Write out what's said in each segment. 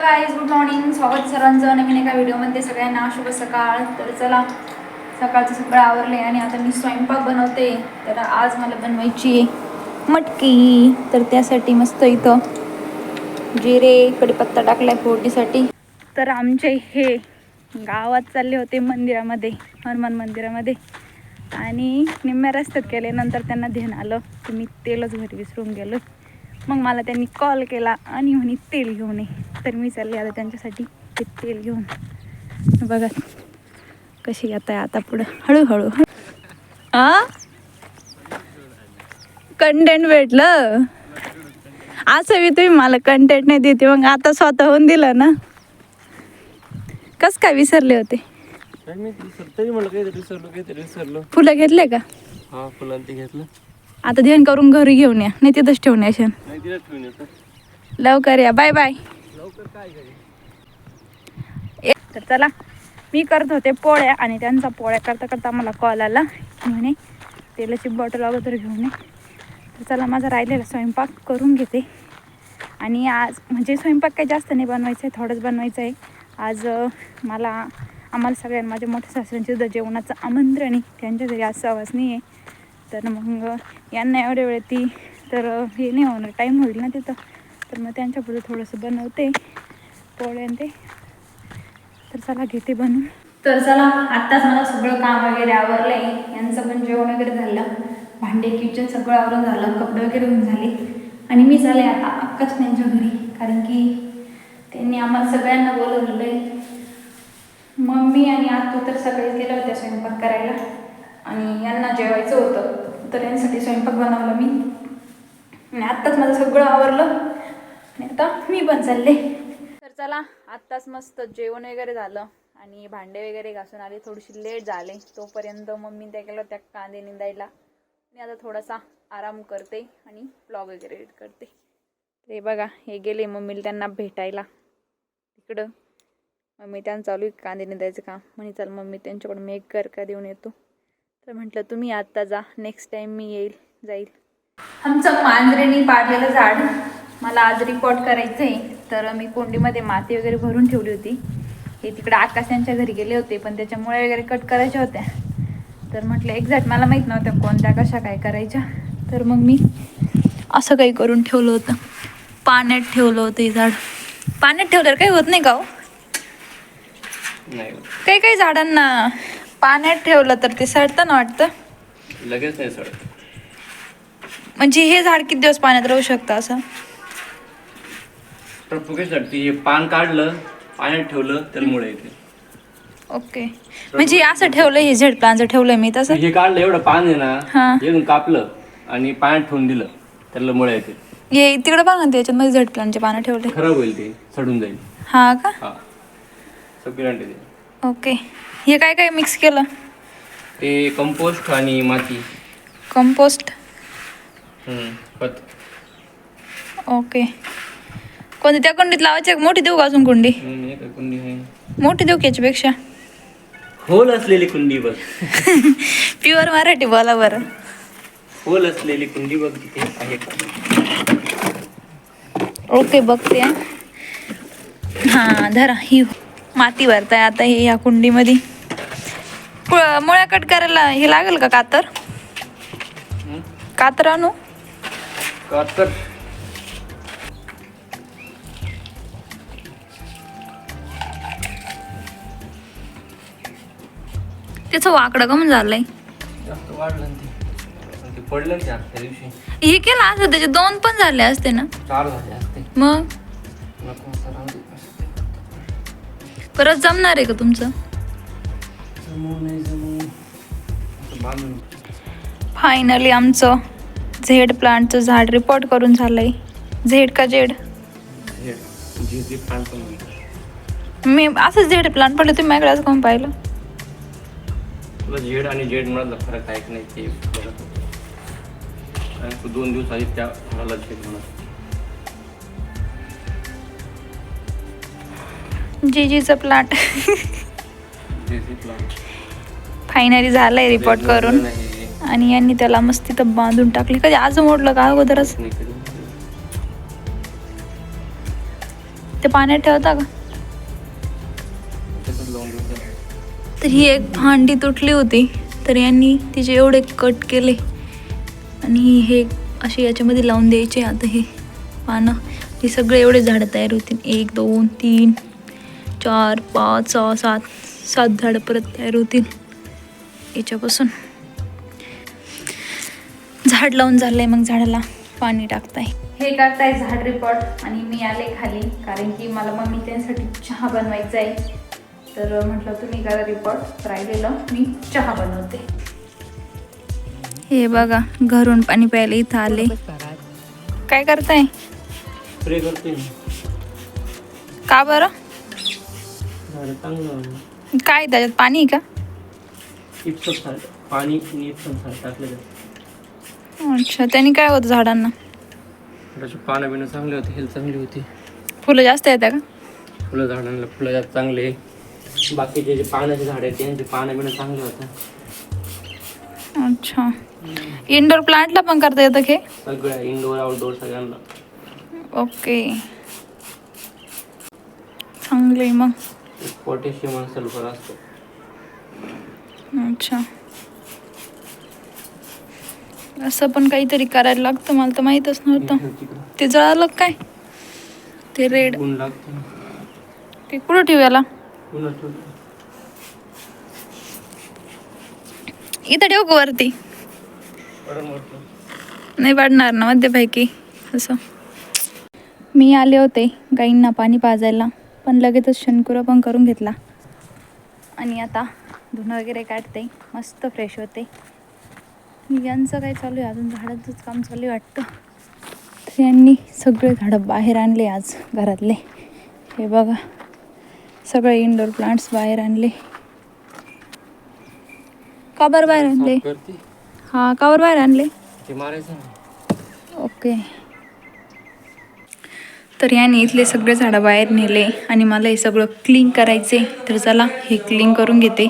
Guys good morning स्वागत सरांचं नवीन एका व्हिडिओमध्ये सगळ्यांना शुभ सकाळ. तर चला सकाळचं सगळं आवरले आणि आता मी स्वयंपाक बनवते. तर आज मला बनवायची मटकी. तर त्यासाठी मस्त इथं जिरे कडीपत्ता टाकलाय फोडणीसाठी. तर आमचे हे गावात चालले होते मंदिरामध्ये हनुमान मंदिरामध्ये. आणि निम्म्या रस्त्यात केले नंतर त्यांना ध्यान आलं की मी तेलच घरी विसरून गेलो. मग मला त्यांनी कॉल केला आणि म्हणे तेल घेऊन ये. तर मी चालले आता त्यांच्यासाठी ते तेल घेऊन. बघा कशी येत आहे आता पुढं. हळूहळू. आ? कंटेंट भेटलं? असं मी तुम्ही मला कंटेंट नाही देते मग आता स्वतःहून दिलं ना? कस काय विसरले होते? फुलं घेतले का? हा फुलांना ते घेतलं. आता ध्यान करून घरी घेऊन या. नाही तिथंच ठेवून नाही ठेवून येतं लवकर या. Bye bye. तर चला. मी करत होते पोळ्या आणि त्यांचा पोळ्या करता करता मला कॉल आला. म्हणे तेलाची बॉटल अगोदर घेऊन ये. तर चला माझा राहिलेला स्वयंपाक करून घेते. आणि आज म्हणजे स्वयंपाक काही जास्त नाही बनवायचं आहे थोडंच बनवायचं आहे. आज मला आम्हाला सगळ्यांना माझ्या मोठ्या सासऱ्यांची सुद्धा जेवणाचं आमंत्रण आहे. त्यांच्या घरी आज सवासनी आहे तर मग यांना एवढ्या वेळ ती तर हे नाही होणार टाईम होईल ना तिथं. तर मग त्यांच्यापुढे थोडंसं बनवते पोळ्या आणि ते. तर चला घेते बनवून. तर चला आत्ताच मला सगळं काम वगैरे आवरलं आहे यांचं पण जेवण वगैरे झालं. भांडे किचन सगळं आवरून झालं. कपडे वगैरे होऊन झाले. आणि मी झाले आता अक्काच त्यांच्या घरी. कारण की त्यांनी आम्हाला सगळ्यांना बोलवलेलं आहे मम्मी आणि आत्तू तर सगळे गेल्या होत्या स्वयंपाक करायला. आणि यांना जेवायचं होतं. तर यांसाठी स्वयंपाक बनवला मी. आणि आत्ताच माझं सगळं आवरलं. आणि आता मी पण चालले. तर चला आत्ताच मस्त जेवण वगैरे झालं. आणि भांडे वगैरे घासून आले. थोडीशी लेट झाले. तोपर्यंत मम्मी त्या केलं त्या कांदे निंदायला. मी आता थोडासा आराम करते आणि ब्लॉग वगैरे एडिट करते. ते बघा हे गेले मम्मीला त्यांना भेटायला. तिकडं मम्मी त्यांना चालू आहे कांदे निंदायचं काम. म्हणे चल मम्मी त्यांच्याकडून मेक कर का देऊन येतो. तर म्हटलं तुम्ही आत्ता जा. नेक्स्ट टाईम मी येईल जाईल. आमचं मांजरेने पाडलेलं झाड मला आज रिपोर्ट करायचं आहे तर मी कोंडीमध्ये माती वगैरे भरून ठेवली होती. हे तिकडे आकाश यांच्या घरी गेले होते पण त्याच्या मुळे वगैरे कट करायच्या होत्या. तर म्हटलं एक्झॅक्ट मला माहीत नव्हत्या कोणत्या कशा काय करायच्या. तर मग मी असं काही करून ठेवलं होतं. पाण्यात ठेवलं होतं हे झाड. पाण्यात ठेवल्यावर काही होत नाही का हो? नाही काही काही झाडांना पाण्यात ठेवलं तर ते सडतं ना वाटतं? लगेच नाही सडत. म्हणजे हे झाड किती दिवस पाण्यात राहू शकतं असं? तर फुगे सडती. हे पान काढलं पाण्यात ठेवलं तर मुळे येते. ओके. म्हणजे असं ठेवलं हे झेड प्लांचं ठेवलं मी तसं? हे काढलं एवढं पान आहे हा. ना येऊन कापलं आणि पाण्यात ठेवून दिलं त्याला मुळे येते. हे तिकडे बघा ना त्याच्यामध्ये झेड प्लांटचे पानं ठेवले. खराब होईल ते सडून जाईल. हा का? हा. सगळी ते ओके. हे काय काय मिक्स केलं? ते कंपोस्ट आणि माती. कंपोस्ट हम्म, खत. ओके कोणती? त्या कुंडीत लावायची का? मोठी देऊ का अजून कुंडी? हम्म, कुंडी आहे? मोठी देऊ की याच्यापेक्षा? होल असलेली कुंडी बघ. प्युअर मराठी बोला बरं. होल असलेली कुंडी बघ तिथे आहे. का ओके बघते. हा. हा धरा. ही माती भरताय आता हे ह्या कुंडीमध्ये. मुळ्या कट करायला हे लागेल का कातर? कातर आणू? का तर त्याचं वाकडं कम झालंय. पडलं हे केलं असं त्याचे दोन पण झाले असते ना. चार झाले असते. मग. परत जमणार आहे का तुमचं? जमू नाही जमू असं बांधून फायनली आमचं झेड प्लांटचं झाड रिपोर्ट करून झालंय. झेड का जेड हे जे जे प्लांट पण होईल. मी असंच झेड प्लांट पडलं तुम्ही माझ्याकडे असं कोण पाहिलं? तुला झेड आणि जेड मधला फरक आहे की नाही ते बघत होतो. कारण तू दोन दिवस आधी त्या मला झेड म्हणत जीजीचं प्लांट फायनली झालंय रिपोर्ट करून. आणि यांनी त्याला मस्त तिथं बांधून टाकले. कधी आज मोडलं का अगोदरच? ते पाण्यात ठेवता का. तर ही एक भांडी तुटली होती. तर यांनी तिचे एवढे कट केले. आणि हे असे याच्यामध्ये लावून द्यायचे. आता हे पानं. हे सगळे एवढे झाडं तयार होतील. एक दोन तीन चार पाच सहा सात. सात झाडं परत तयार होतील. याच्यापासून. झाड लावून झालंय मग झाडाला पाणी टाकताय. हे करताय झाड रिपोर्ट आणि मी आले खाली कारण की मला मम्मी त्यांसाठी चहा बनवायचा आहे तर म्हटलं तुम्ही करा रिपोर्ट राहिलेलं मी चहा बनवते. हे बघा घरून पाणी प्यायला इथं आले. काय करताय? स्प्रे करते मी. का बरं? काय त्याच्यात? पाणी आहे का? इप्सम साल्ट पाणी आणि इप्सम साल्ट टाकलेलं अच्छा त्याने काय होतं झाडांना? त्याचे पानं बिणं चांगले होते हेल्थ चांगली होती. फुलं जास्त येतात का? फुलं झाडांना फुलं जास्त चांगले बाकीचे जे पानाचे झाड आहेत त्यांचे पानं बिणं चांगले होतं. अच्छा. इंडोर प्लांटला पण करता येतं हे? सगळ्या इंडोर आउटडोर सगळ्यांना. ओके चांगलं मग. पोटॅशियम आणि सल्फर असतो अच्छा. असं पण काहीतरी करायला लागतं मला तर माहीतच नव्हतं. ते जळालं काय? ते रेड. ते कुठं ठेवायला इथं ठेवू का वरती. नाही पाडणार ना मध्यपैकी असं. मी आले होते गाईंना पाणी पाजायला. पण लगेचच शनकुरा पण करून घेतला. आणि आता धुणं वगैरे काढते मस्त फ्रेश होते. यांचं काय चालू आहे? अजून झाडाचंच काम चालू आहे वाटतं. तर यांनी सगळे झाडं बाहेर आणले आज घरातले. हे बघा. सगळे इंडोर प्लांट्स बाहेर आणले. का बरं बाहेर आणले? हां का बरं बाहेर आणले? ओके तर याने इथले सगळे झाडं बाहेर नेले आणि मला हे सगळं क्लीन करायचे तर चला हे क्लीन करून घेते.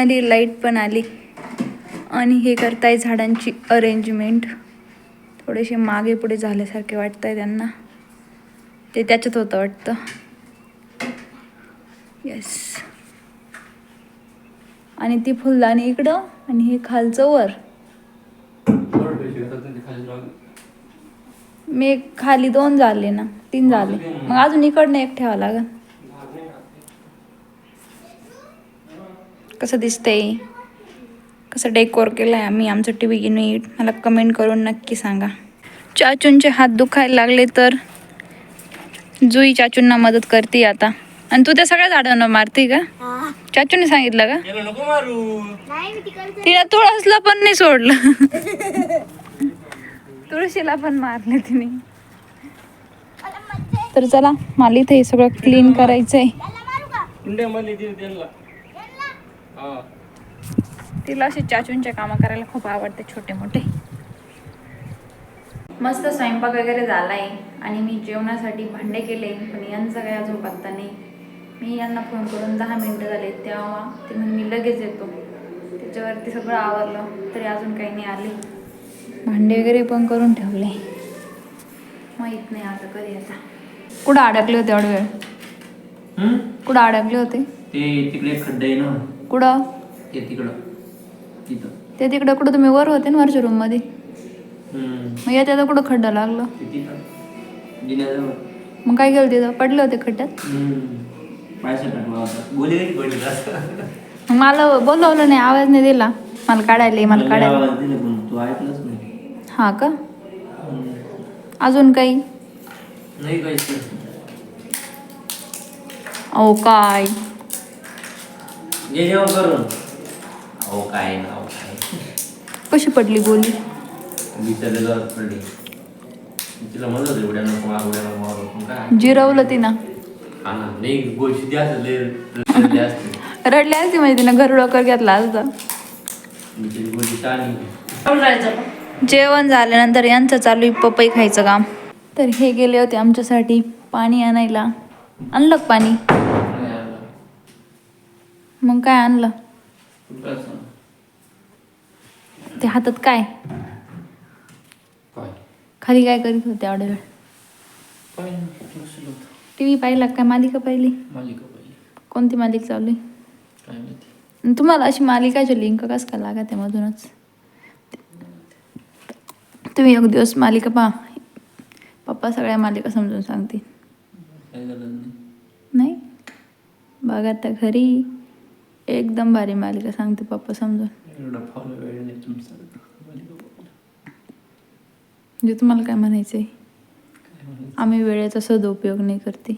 आली लाइट पण आली. आणि हे करताय झाडांची अरेंजमेंट थोडेसे मागे पुढे झाल्यासारखे वाटत आहे त्यांना. ते त्याच्यात होतं वाटतं. येस आणि ती फुलदाणी इकडं आणि हे खालचं वर. मी खाली दोन झाले ना तीन झाले. मग अजून इकडनं एक ठेवावं लागेल. कसं दिसतंय? कसं डेकोर केलं आहे आम्ही? आमचं टी व्ही युनिट मला कमेंट करून नक्की सांगा. चाचूंचे हात दुखायला लागले तर? जुई चाचूंना मदत करते आता. आणि तू त्या सगळ्या झाडांना मारते का? चाचूने सांगितलं का? याला नको मारू. तिने तुळसला पण नाही सोडलं. तुळशीला पण मारले तिने. तर चला मला इथे हे सगळं क्लीन करायचंय कुंड्यामध्ये दिली त्यांना हा तिला असे चाचूंच्या कामं करायला खूप आवडते छोटे मोठे. मस्त स्वयंपाक वगैरे झालाय आणि मी जेवणासाठी भांडे केले पण यांचा काही अजून पत्ता नाही. मी यांना फोन करून दहा मिनटं झाले तेव्हा ते म्हणे मी लगेच येतो. त्याच्यावरती सगळं आवरलं तरी अजून काही नाही आले. भांडे वगैरे पण करून ठेवले. माहीत नाही आता कधी आता. कुठं अडकले होते एवढा वेळ? कुठं अडकले होते? ते तिकडे खड्डा ना. कुठं? ते तिकडं. तिथं. ते तिकडं कुठं तुम्ही वर होते ना वरच्या रूममध्ये हम्म. मग येते आता कुठं खड्डा लागलं? ते तिथं. जिन्याजवळ. मग काय केलं तिथं? पडले होते खड्ड्यात? पैसा टाकला होता. गोली कधी पडली असं मग मला बोलवलं नाही आवाज नाही दिला. मला काढायला मला काढायला. आवाज दिला पण तू ऐकलंच नाही. हा का? अजून काही? नाही काहीच अहो काय? करून अहो काय ना अहो काय. कशी पडली गोली? बिचारले जात पडली. तिला म्हणत होते उड्या नको मार उड्या नको मारू. पण काय? जिरवलं तिनं. हा ना नाही द्या असते लय असते. रडली असती म्हणजे तिनं घर डोकर घेतला असता. बिचारी जेवण झाल्यानंतर यांचं चालू आहे पपई खायचं काम. तर हे गेले होते आमच्यासाठी पाणी आणायला. आणलं का पाणी? मग काय आणलं? ते हातात काय? खाली काय करीत होते एवढ्या वेळ? होत. टी व्ही पाहिला का? काय मालिका पाहिली. कोणती मालिका चालू आहे? तुम्हाला अशी मालिकाची लिंक कसं काय लागत आहे मधूनच? तुम्ही एक दिवस मालिका पहा. पप्पा सगळ्या मालिका समजून सांगतील. नाही. बघा त्या घरी. एकदम भारी मालिका सांगते पप्पा समजून एवढा फॉलो वेळ नाही तुमचा मालिका बघायला. म्हणजे तुम्हाला काय म्हणायचं आहे? आम्ही वेळेचा सदुपयोग नाही करते